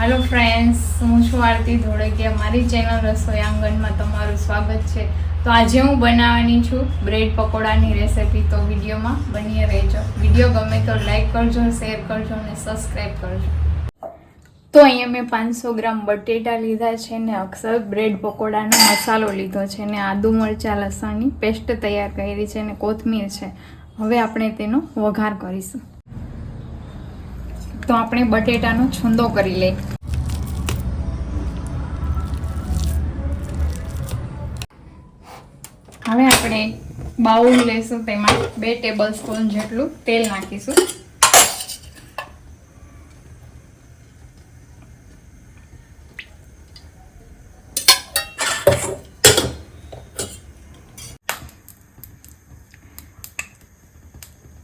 Hello friends હું છું આરતી ધોળકિયા. મારી ચેનલ રસોઈ આંગણમાં તમારું સ્વાગત છે. તો આજે હું બનાવવાની છું બ્રેડ પકોડાની રેસિપી તો વિડીયોમાં બની રહેજો. વીડિયો ગમે તો લાઈક કરજો શેર કરજો અને સબસ્ક્રાઈબ કરજો. તો અહીંયા મેં પાંચસો ગ્રામ બટેટા લીધા છે ને અક્ષર બ્રેડ પકોડાનો મસાલો લીધો છે ને આદુ મરચાં, લસણની પેસ્ટ તૈયાર કરી છે ને કોથમીર છે. હવે આપણે તેનો વઘાર કરીશું. તો આપણે બટેટાનો છૂંદો કરી લઈએ. હવે આપણે બાઉલ લેશું તેમાં બે ટેબલ સ્પૂન જેટલું તેલ નાખીશું.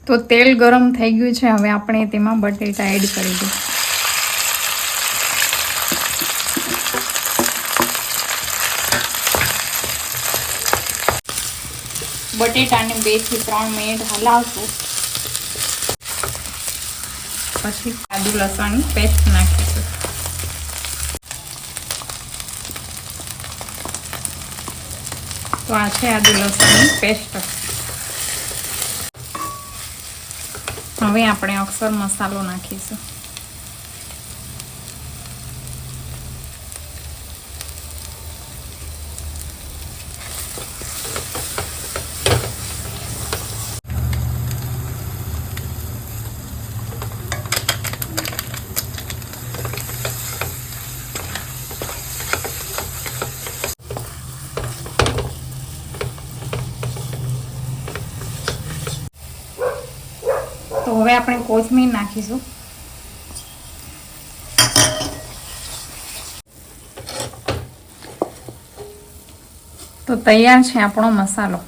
તો તેલ ગરમ થઈ ગયું છે, હવે આપણે તેમાં બટેટા એડ કરી દઈએ બટેટાને બેથી ત્રણ મિનિટ હલાવશું. પછી આદુ લસણની પેસ્ટ નાખીશું. તો આ છે આદુ લસણની પેસ્ટ. હવે આપણે અક્ષર મસાલો નાખીશું. તો હવે આપણે કોથમીર નાખીશું. તો તૈયાર છે આપણો મસાલો.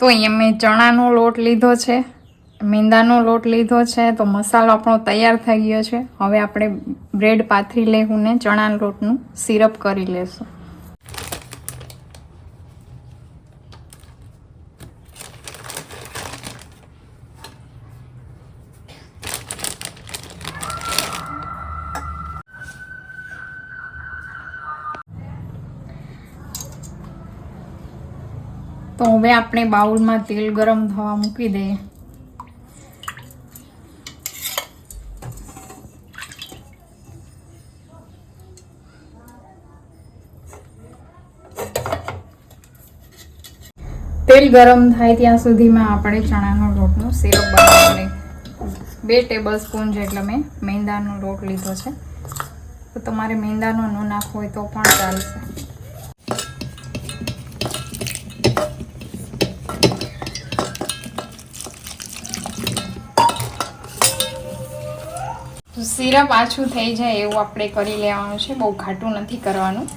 તો અહીંયા મેં ચણાનો લોટ લીધો છે, મેંદાનો લોટ લીધો છે, તો મસાલો આપણો તૈયાર થઈ ગયો છે. હવે આપણે બ્રેડ પાથરી લેવું ને ચણાના લોટનું સિરપ કરી લેશું. તો હવે આપણે બાઉલમાં તેલ ગરમ થવા મૂકી દઈએ. તેલ ગરમ થાય ત્યાં સુધીમાં આપણે ચણાનો લોટનો સિરપ બનાવી લઈએ. બે ટેબલ સ્પૂન જેટલો મેં મેંદાનો લોટ લીધો છે. તો તમારે મેંદાનો ન નાખવો હોય તો પણ ચાલશે. સિરપ આછું થઈ જાય એવું આપણે કરી લેવાનું છે. બહુ ઘાટું નથી કરવાનું.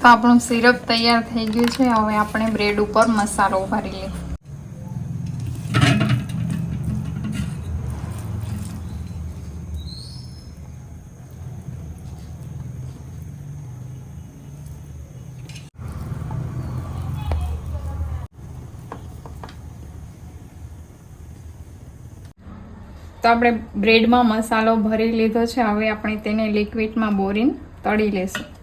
તો આપણું સિરપ તૈયાર થઈ ગયું છે. હવે આપણે બ્રેડ ઉપર મસાલો ભરી લઈએ તો આપણે બ્રેડમાં મસાલો ભરી લીધો છે. હવે આપણે તેને લિક્વિડમાં બોરીને તળી લેશું.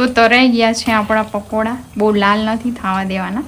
તો તરાઈ ગયા છે આપણા પકોડા. બહુ લાલ નથી થવા દેવાના.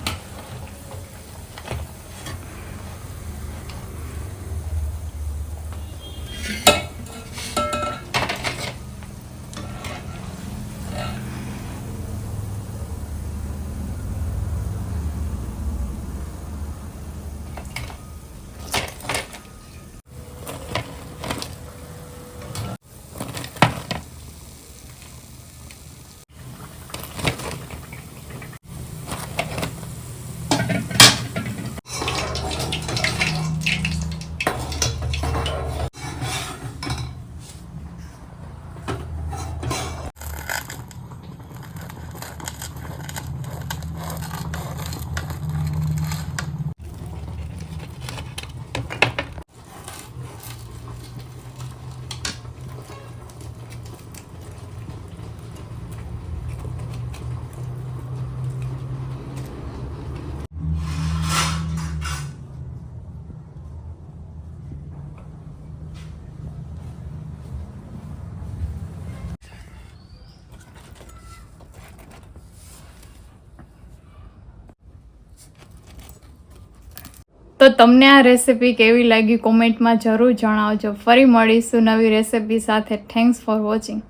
તો તમને આ રેસિપી કેવી લાગી? કોમેન્ટમાં જરૂર જણાવજો. ફરી મળીશું નવી રેસિપી સાથે. Thanks for watching